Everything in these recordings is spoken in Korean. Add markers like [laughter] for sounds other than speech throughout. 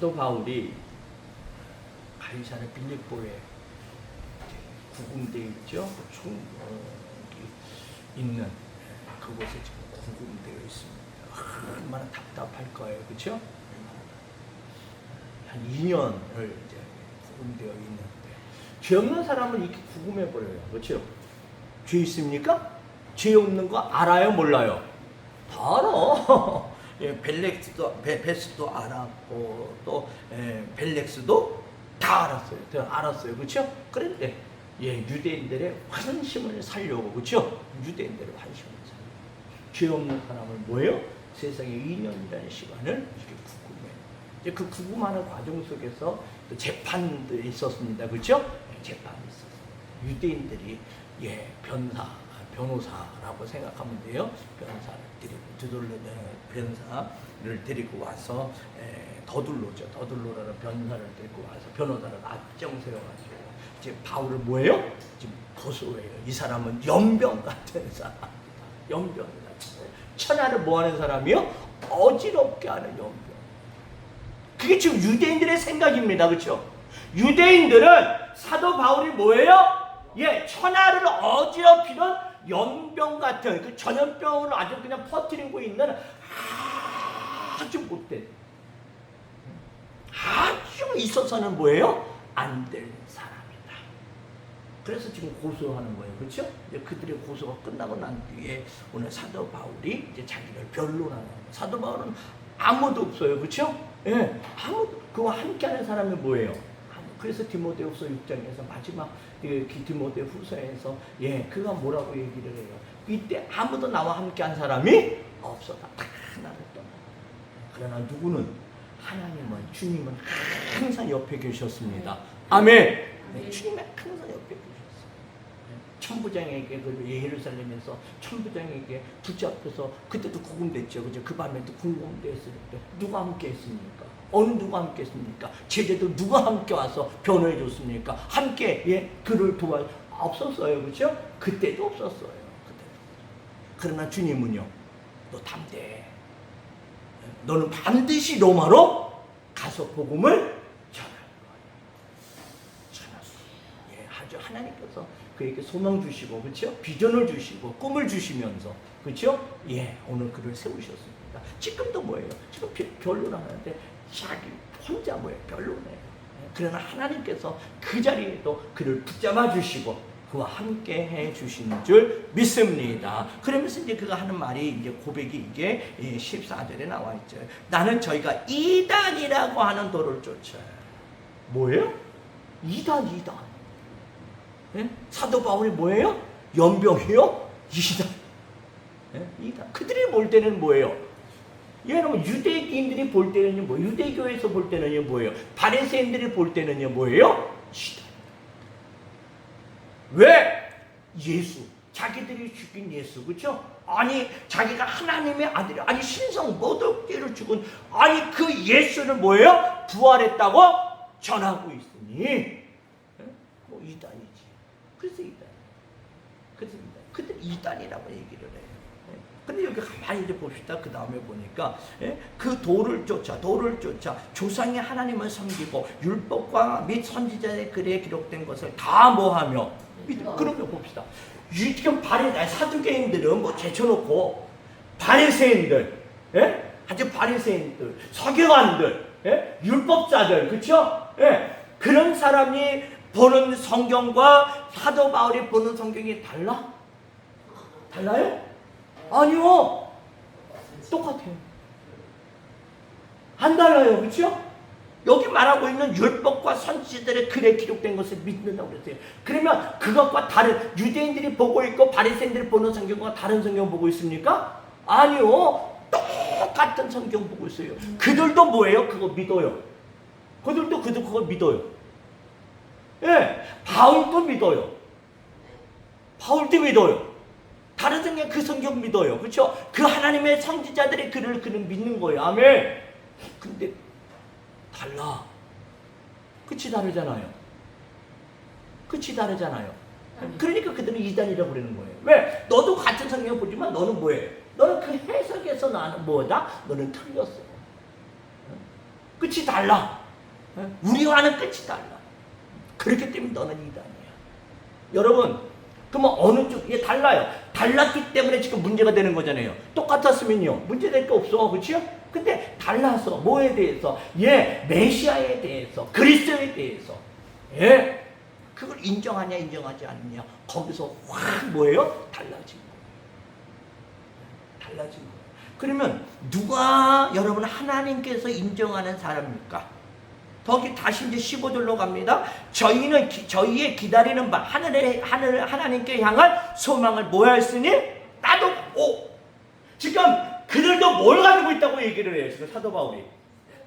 사도 바울이 가이사르 빌립보에 구금되어 있죠. 그총 어, 있는 그곳에 지금 구금되어 있습니다. 얼마나 답답할 거예요, 그렇죠? 한 2년을 이제 구금되어 있는데 죄 없는 사람은 이렇게 구금해 버려요, 그렇죠? 죄 있습니까? 죄 없는 거 알아요, 몰라요? 다 알아. [laughs] 예, 벨렉스도 베, 베스도 알았고 또 예, 벨렉스도 다 알았어요. 다 알았어요. 그렇죠? 그런데 예, 유대인들의 환심을 살려고 그렇죠? 유대인들의 환심을 살려고 죄 없는 사람을 뭐예요? 세상에 2년이라는 시간을 이렇게 구금해. 이제 그 구금하는 과정 속에서 또 재판도 있었습니다. 그렇죠? 예, 재판이 있었어요. 유대인들이 예, 변사, 변호사라고 생각하면 돼요. 변사를 데리고 두들러는 변사를 데리고 와서 에, 더둘로죠. 더둘로라는 변사를 데리고 와서 변호사를 앞정 세워가지고 이제 바울을 뭐예요? 지금 고소해요. 이 사람은 연병 같은 사람이다. 연병 같은 사람. 천하를 뭐하는 사람이요? 어지럽게 하는 연병. 그게 지금 유대인들의 생각입니다. 그렇죠? 유대인들은 사도 바울이 뭐예요? 예, 천하를 어지럽히는 연병 같은 그 전염병을 아주 그냥 퍼뜨리고 있는 아주 못된 아주 있어서는 뭐예요? 안 될 사람이다. 그래서 지금 고소하는 거예요. 그렇죠? 이제 그들의 고소가 끝나고 난 뒤에 오늘 사도 바울이 이제 자기를 변론하는 거예요. 사도 바울은 아무도 없어요. 그렇죠? 예. 아무도 그와 함께 하는 사람이 뭐예요? 그래서 디모데후서 6장에서 마지막 그 디모데 후서에서 예, 그가 뭐라고 얘기를 해요. 이때 아무도 나와 함께한 사람이 없었다. 다 나를 떠나. 그러나 누구는 하나님은 주님은 항상 옆에 계셨습니다. 아멘. 네, 주님은 항상 옆에 계셨어요. 네, 천부장에게 그 예루살렘에서 천부장에게 붙잡혀서 그때도 구금됐죠. 그죠? 그 밤에도 구금됐을 때 누가 함께 했습니까? 어느 누가 함께 했습니까? 제자도 누가 함께 와서 변호해 줬습니까? 함께 예 그를 도와 없었어요. 그렇죠? 그때도 없었어요. 그때도. 그러나 주님은요. 너 담대. 너는 반드시 로마로 가서 복음을 전할 거야. 전할 수. 예, 아주 하나님께서 그에게 소망 주시고 그렇죠? 비전을 주시고 꿈을 주시면서 그렇죠? 예, 오늘 그를 세우셨습니다. 지금도 뭐예요? 지금 비- 변론하는데 자기 혼자 뭐예요? 예, 그러나 하나님께서 그 자리에도 그를 붙잡아 주시고 그와 함께 해 주시는 줄 믿습니다. 그러면서 이제 그가 하는 말이 이제 고백이 이게 14절에 나와 있죠. 나는 저희가 이단이라고 하는 도를 쫓아요. 뭐예요? 이단, 이단. 예? 사도 바울이 뭐예요? 연병이요? 이단. 예? 이단. 그들이 볼 때는 뭐예요? 여러분 유대인들이 볼 때는요 뭐 유대교에서 볼 때는요 뭐예요? 바리새인들이 볼 때는요 뭐예요? 이단. 왜? 예수. 자기들이 죽인 예수, 그렇죠? 아니 자기가 하나님의 아들이 아니 신성 모독죄를 죽은 아니 그 예수를 뭐예요? 부활했다고 전하고 있으니 예? 뭐 이단이지. 그래서 이단. 그래서 이단. 그들 이단이라고 얘기를. 예? 근데 여기 가만히 이제 봅시다. 그 다음에 보니까 예? 그 도를 쫓아 도를 쫓아 조상의 하나님을 섬기고 율법과 및 선지자의 글에 기록된 것을 다 뭐하며 믿- 그런 거 봅시다. 유- 지금 바리 사두개인들은 뭐 제쳐놓고 바리새인들, 예? 아주 바리새인들, 서기관들, 예? 율법자들, 그렇죠? 예? 그런 사람이 보는 성경과 사도 바울이 보는 성경이 달라? 달라요? 아니요. 똑같아요. 안 달라요. 그렇죠? 여기 말하고 있는 율법과 선지자들의 글에 기록된 것을 믿는다고 그랬어요. 그러면 그것과 다른 유대인들이 보고 있고 바리새인들이 보는 성경과 다른 성경 보고 있습니까? 아니요. 똑같은 성경 보고 있어요. 그들도 뭐예요? 그거 믿어요. 그들도 그들 그걸 믿어요. 예. 바울도 믿어요. 바울도 믿어요. 다른 성경 그 성경 믿어요. 그렇죠? 그 하나님의 선지자들의 글을 그는 믿는 거예요. 아멘. 근데 달라. 끝이 다르잖아요. 끝이 다르잖아요. 그러니까 그들은 이단이라고 그러는 거예요. 왜? 너도 같은 성경 보지만 너는 뭐해? 너는 그 해석에서 나는 뭐다? 너는 틀렸어. 그 끝이 달라. 예? 우리와는 끝이 달라. 그렇기 때문에 너는 이단이야. 여러분, 그러면 어느 쪽, 예, 달라요. 달랐기 때문에 지금 문제가 되는 거잖아요. 똑같았으면요. 문제될 게 없어. 그치요? 근데 달라서, 뭐에 대해서? 예, 메시아에 대해서, 그리스도에 대해서. 예. 그걸 인정하냐, 인정하지 않느냐. 거기서 확 뭐예요? 달라진 거예요. 달라진 거예요. 그러면 누가 여러분 하나님께서 인정하는 사람입니까? 거기 다시 이제 15절로 갑니다. 저희는 기- 저희의 기다리는 바 하늘의 하늘 하나님께 향한 소망을 모였으니 나도 오 지금 그들도 뭘 가지고 있다고 얘기를 해요. 지금 사도 바울이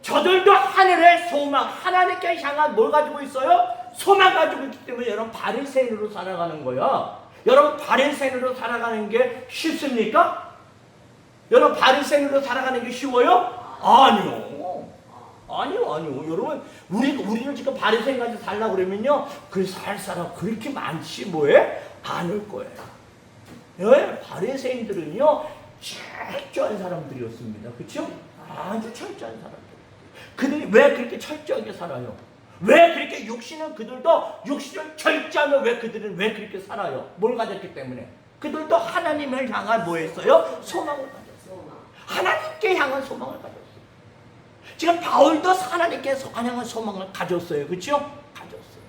저들도 하늘의 소망 하나님께 향한 뭘 가지고 있어요? 소망 가지고 있기 때문에 여러분 바리새인으로 살아가는 거야. 여러분 바리새인으로 살아가는 게 쉽습니까? 여러분 바리새인으로 살아가는 게 쉬워요? 아니요. 아니요, 아니요. 여러분, 우리 우리는 지금 바리새인 같이 살라 그러면요, 그살 사람 그렇게 많지 뭐해? 않을 거예요. 예, 바리새인들은요, 철저한 사람들이었습니다. 그렇죠? 아주 철저한 사람들. 그들이 왜 그렇게 철저하게 살아요? 왜 그렇게 육신은 그들도 육신을 철저하면 왜 그들은 왜 그렇게 살아요? 뭘 가졌기 때문에? 그들도 하나님을 향한 뭐였어요? 소망을 가졌어요. 하나님께 향한 소망을 가졌어요. 지금 바울도 하나님께 향한 소망을 가졌어요. 그렇죠? 가졌어요.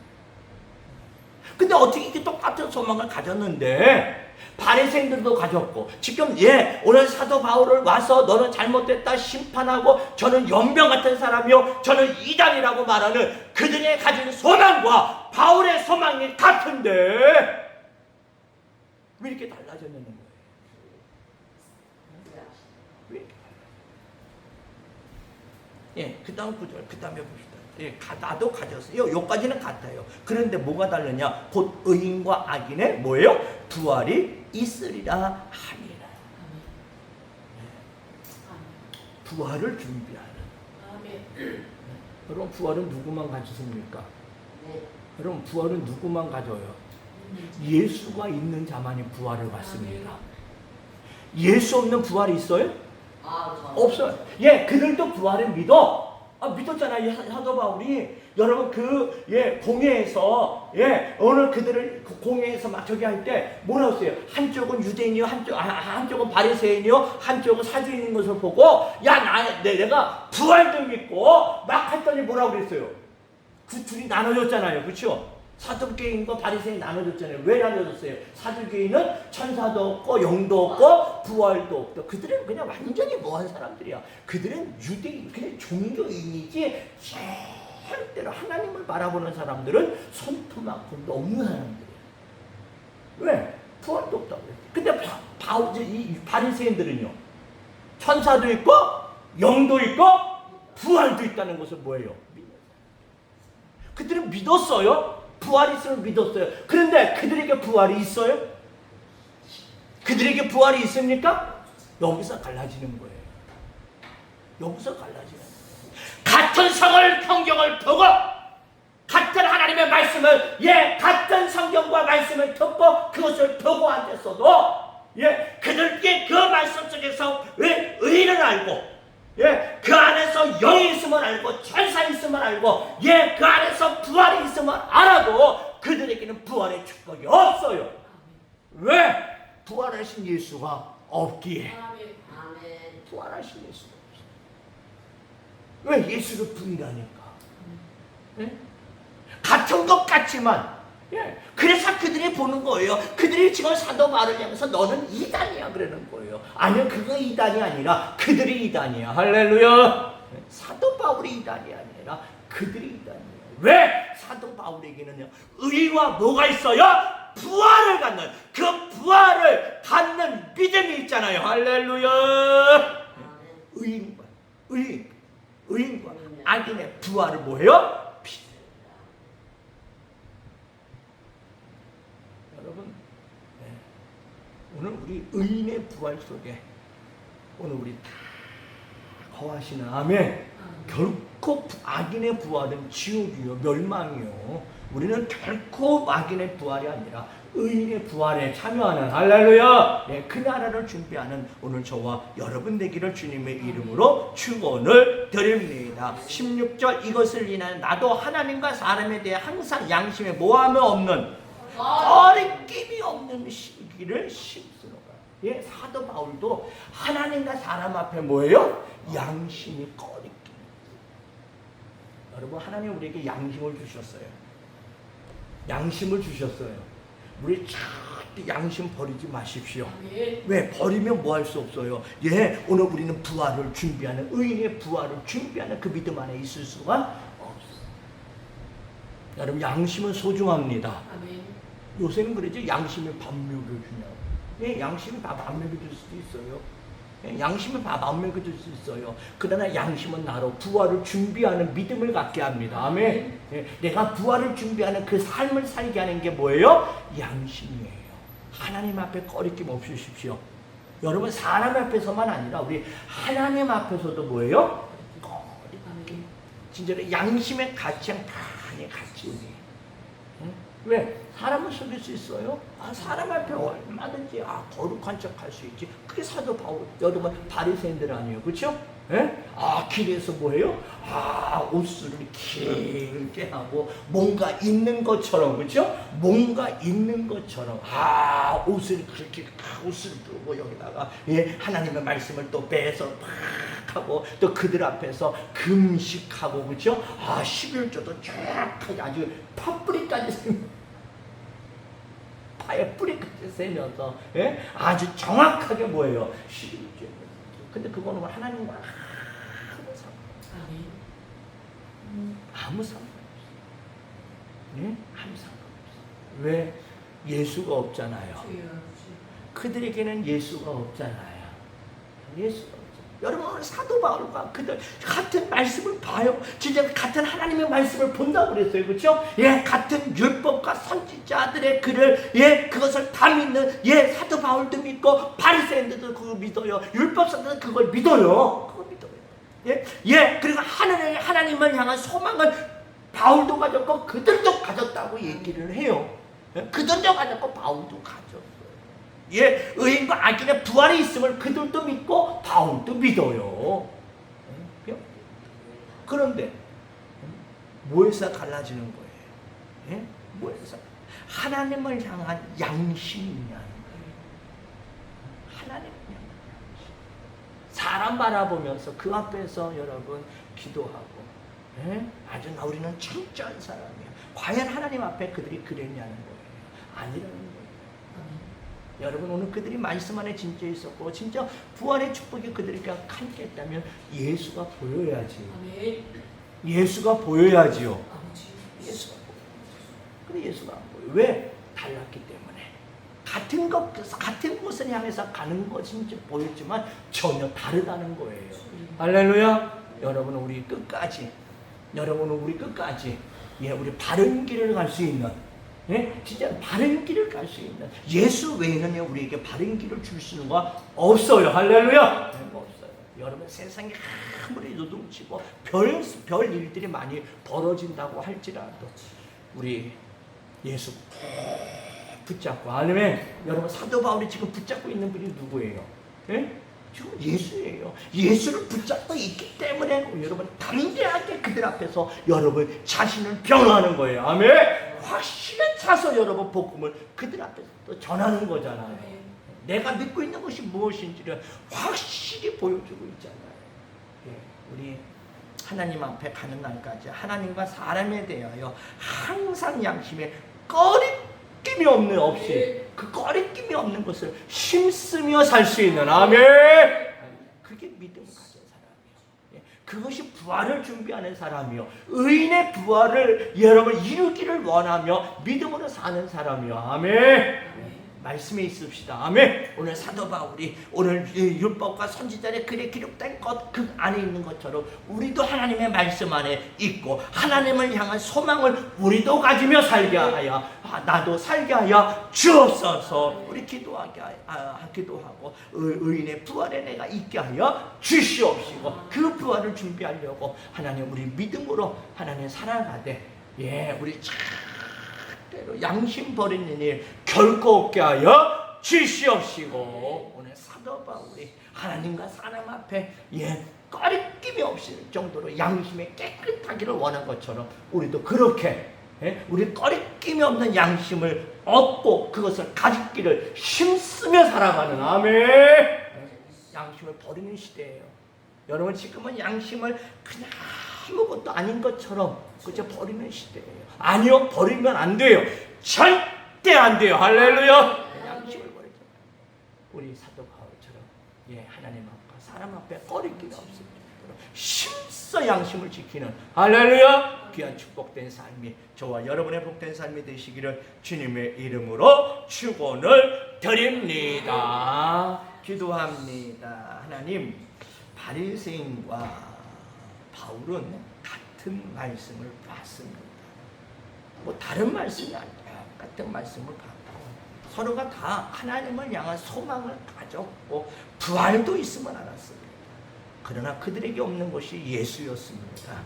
근데 어떻게 이렇게 똑같은 소망을 가졌는데 바리새인들도 가졌고 지금 예 오늘 사도 바울을 와서 너는 잘못됐다 심판하고 저는 연병 같은 사람이요 저는 이단이라고 말하는 그들의 가진 소망과 바울의 소망이 같은데 왜 이렇게 달라졌냐는 거예요. 왜 이렇게 달라요? 예, 그 다음 구절, 그 다음에 봅시다. 예, 가, 나도 가졌어요. 요까지는 같아요. 그런데 뭐가 다르냐? 곧 의인과 악인의 뭐예요? 부활이 있으리라 하니라. 부활을 준비하는. 아멘. 여러분, 부활은 누구만 가지십니까? 네. 여러분, 부활은 누구만 가져요? 예수가 있는 자만이 부활을 받습니다. 예수 없는 부활이 있어요? 아, 저. 없어요. 예, 그들도 부활을 믿어. 아, 믿었잖아요. 사- 사도 바울이. 여러분, 그, 예, 공회에서, 예, 오늘 그들을 그 공회에서 막 저기 할 때 뭐라 했어요? 한쪽은 유대인이요, 한쪽, 아, 한쪽은 바리새인이요, 한쪽은 사주인인 것을 보고, 야, 나, 내, 내가 부활도 믿고, 막 했더니 뭐라고 그랬어요? 그 둘이 나눠졌잖아요. 그쵸? 사두개인과 바리새인 나눠졌잖아요. 왜 나눠졌어요? 사두개인은 천사도 없고 영도 없고 부활도 없고 그들은 그냥 완전히 뭐한 사람들이야. 그들은 유대인, 그냥 종교인이지 절대로 하나님을 바라보는 사람들은 손톱만큼도 없는 사람들이야. 왜? 부활도 없다고 그랬지. 근데 바, 바, 이 바리새인들은요. 천사도 있고 영도 있고 부활도 있다는 것은 뭐예요? 그들은 믿었어요. 부활이 있으면 믿었어요. 그런데 그들에게 부활이 있어요? 그들에게 부활이 있습니까? 여기서 갈라지는 거예요. 여기서 갈라지는 거예요. 같은 성을 성경을 보고 같은 하나님의 말씀을 예 같은 성경과 말씀을 듣고 그것을 보고 앉았어도 예 그들께 그 말씀 속에서 의, 의를 알고 예, 그 안에서 영이 있음을 알고 천사 있음을 알고 예, 그 안에서 부활이 있음을 알아도 그들에게는 부활의 축복이 없어요. 왜? 부활하신 예수가 없기에 아멘. 부활하신 예수가 없어. 왜? 예수를 부인하니까. 예? 같은 것 같지만 예. 그래서 그들이 보는 거예요. 그들이 지금 사도 바울을 향해서 너는 이단이야 그러는 거예요. 아니요, 그거 이단이 아니라 그들이 이단이야. 할렐루야. 사도 바울이 이단이 아니라 그들이 이단이에요. 왜? 사도 바울에게는요, 의와 뭐가 있어요? 부활을 갖는, 그 부활을 갖는 믿음이 있잖아요. 할렐루야. 의인과, 의인, 의인과 악인의 부활을 뭐예요? 여러분, 네. 오늘 우리 의인의 부활 속에 오늘 우리 다 거하시는 아멘. 결코 부- 악인의 부활은 지옥이요, 멸망이요. 우리는 결코 악인의 부활이 아니라 의인의 부활에 참여하는 할렐루야. 예, 그 나라를 준비하는 오늘 저와 여러분 되기를 주님의 이름으로 축원을 드립니다. 16절 이것을 인하여 나도 하나님과 사람에 대해 항상 양심에 모함이 없는 거리낌이 없는 시기를 심쓰노라 예, 사도 바울도 하나님과 사람 앞에 뭐예요? 양심이 거리낌 여러분 하나님 우리에게 양심을 주셨어요. 양심을 주셨어요 우리 절대 양심 버리지 마십시오. 왜 버리면 뭐 할 수 없어요. 예, 오늘 우리는 부활을 준비하는 의인의 부활을 준비하는 그 믿음 안에 있을 수가 없어. 여러분 양심은 소중합니다. 요새는 그러죠. 양심이 밥 먹여주냐고. 예, 양심이 밥안 먹여줄 수도 있어요. 예, 밥안 먹여줄 수 있어요. 그러나 양심은 나로 부활을 준비하는 믿음을 갖게 합니다. 아멘. 예, 내가 부활을 준비하는 그 삶을 살게 하는 게 뭐예요? 양심이에요. 하나님 앞에 꺼리낌 없으십시오. 여러분 사람 앞에서만 아니라 우리 하나님 앞에서도 뭐예요? 꺼리낌. 진짜로 양심의 가치랑 많이 같이 우리. 응? 왜? 사람을 속일 수 있어요? 아, 사람 앞에 얼마든지 아, 거룩한 척 할 수 있지. 그게 사도 바울, 여러분 바리새인들 아니에요. 그렇죠? 예? 아, 길에서 뭐예요? 아, 옷을 길게 하고 뭔가 있는 것처럼, 그렇죠? 뭔가 있는 것처럼 아, 옷을 그렇게 아, 옷을 두고 여기다가 예, 하나님의 말씀을 또 빼서 막 하고 또 그들 앞에서 금식하고 그렇죠? 아, 11조도 쫙 아주 팥뿌리까지 생 파에 뿌리까지 세면서 예? 아주 정확하게 뭐예요? 11조. 근데 그거는 하나님과 아무 상관 아무 상관 없어. 예? 아무 상관 없어. 왜? 예수가 없잖아요. 그들에게는 예수가 없잖아요. 예수가 없잖아요. 여러분 사도 바울과 그들 같은 말씀을 봐요. 진짜 같은 하나님의 말씀을 본다고 그랬어요. 그렇죠? 예, 같은 율법과 선지자들의 글을 예, 그것을 다 믿는 예, 사도 바울도 믿고 바리새인들도 그걸 믿어요. 율법사들은 그걸 믿어요. 그걸 믿어요. 예, 예, 그리고 하나님 하나님을 향한 소망을 바울도 가졌고 그들도 가졌다고 얘기를 해요. 예? 그들도 가졌고 바울도 가졌어요. 예, 의인과 악인의 부활이 있음을 그들도 믿고 바울도 믿어요. 예? 그런데 뭐에서 갈라지는 거예요? 예? 뭐에서? 하나님을 향한 양심이 있냐는 거예요. 하나님을 향한 양심. 사람 바라보면서 그 앞에서 여러분 기도하고 예? 아주 나 우리는 철저한 사람이야. 과연 하나님 앞에 그들이 그랬냐는 거예요. 아니라는. 여러분 오늘 그들이 말씀 안에 진짜 있었고 진짜 부활의 축복이 그들에게 함께 했다면 예수가 보여야지. 예수가 보여야지요. 예수가 보여. 근데 예수가 안 보여. 왜? 달랐기 때문에. 같은 것, 같은 곳을 향해서 가는 것인 지 보였지만 전혀 다르다는 거예요. 할렐루야. 여러분 우리 끝까지 여러분 우리 끝까지 예 우리 바른 길을 갈 수 있는 예 진짜 바른 길을 갈 수 있는 예수 외에는 우리에게 바른 길을 줄 수가 없어요. 할렐루야. 네, 없어요. 여러분 세상에 아무리 노동치고 별, 별 일들이 많이 벌어진다고 할지라도 우리 예수 꼭 붙잡고 아니면 여러분 사도 바울이 지금 붙잡고 있는 분이 누구예요? 예? 지금 예수예요. 예수를 붙잡고 있기 때문에 여러분 담대하게 그들 앞에서 여러분 자신을 변호하는 거예요. 아멘. 확실히 차서 여러분 복음을 그들 앞에서 또 전하는 거잖아요. 내가 믿고 있는 것이 무엇인지를 확실히 보여주고 있잖아요. 예, 우리 하나님 앞에 가는 날까지 하나님과 사람에 대하여 항상 양심에 꺼리낌이 없는 없이 그 꺼리낌이 없는 것을 힘쓰며 살 수 있는 아멘. 그게 사람이요. 예, 그것이 부활을 준비하는 사람이요. 의인의 부활을 여러분 이루기를 원하며 믿음으로 사는 사람이요. 아멘. 말씀에 있읍시다. 아멘. 오늘 사도 바울이 오늘 이 율법과 선지자의 글에 기록된 것 그 안에 있는 것처럼 우리도 하나님의 말씀 안에 있고 하나님을 향한 소망을 우리도 가지며 살게 하여 아, 나도 살게 하여 주옵소서. 우리 기도하게 하- 아, 기도하고 의- 의인의 부활에 내가 있게 하여 주시옵시고 그 부활을 준비하려고 하나님 우리 믿음으로 하나님 살아가되 예 우리 절대로 양심 버리는 일 결코 없게 하여 주시옵시고 오늘 사도 바울이 하나님과 사람 앞에 예 꺼리낌이 없을 정도로 양심에 깨끗하기를 원한 것처럼 우리도 그렇게 예, 우리 꺼리낌이 없는 양심을 얻고 그것을 가지기를 힘쓰며 살아가는 아멘. 양심을 버리는 시대예요. 여러분 지금은 양심을 그냥 아무것도 아닌 것처럼 그저 버리는 시대예요. 아니요 버리면 안 돼요. 절대 안 돼요. 할렐루야. 양심을 버리죠. 우리 사도 바울처럼 예 하나님 앞과 사람 앞에 꺼리기가 없을 정도로 힘써 양심을 지키는 할렐루야 귀한 축복된 삶이 저와 여러분의 복된 삶이 되시기를 주님의 이름으로 축원을 드립니다. 기도합니다. 하나님 바리새인과 바울은 같은 말씀을 봤습니다. 뭐 다른 말씀이 아니라 같은 말씀을 받고 서로가 다 하나님을 향한 소망을 가졌고 부활도 있음을 알았습니다. 그러나 그들에게 없는 것이 예수였습니다.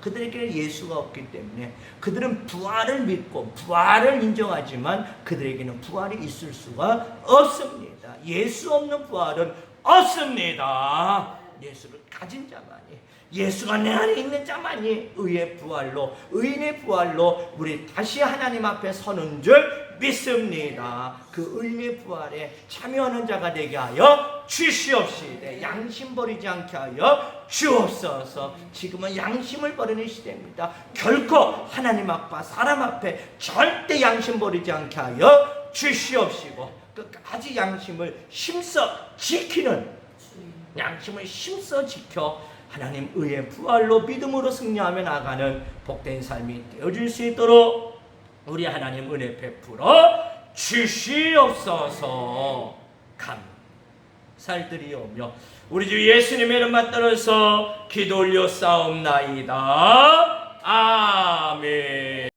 그들에게 예수가 없기 때문에 그들은 부활을 믿고 부활을 인정하지만 그들에게는 부활이 있을 수가 없습니다. 예수 없는 부활은 없습니다. 예수를 가진 자만이 예수가 내 안에 있는 자만이 의의 부활로 의인의 부활로 우리 다시 하나님 앞에 서는 줄 믿습니다. 그 의의 부활에 참여하는 자가 되게 하여 주시옵시되 양심 버리지 않게 하여 주옵소서. 지금은 양심을 버리는 시대입니다. 결코 하나님 앞과 사람 앞에 절대 양심 버리지 않게 하여 주시옵시고 끝까지 양심을 힘써 지키는 양심을 힘써 지켜 하나님 의의 부활로 믿음으로 승리하며 나가는 복된 삶이 되어질 수 있도록 우리 하나님 은혜 베풀어 주시옵소서. 감살들이오며 우리 주 예수님의 이름만 따라서 기도 올려 싸움나이다. 아멘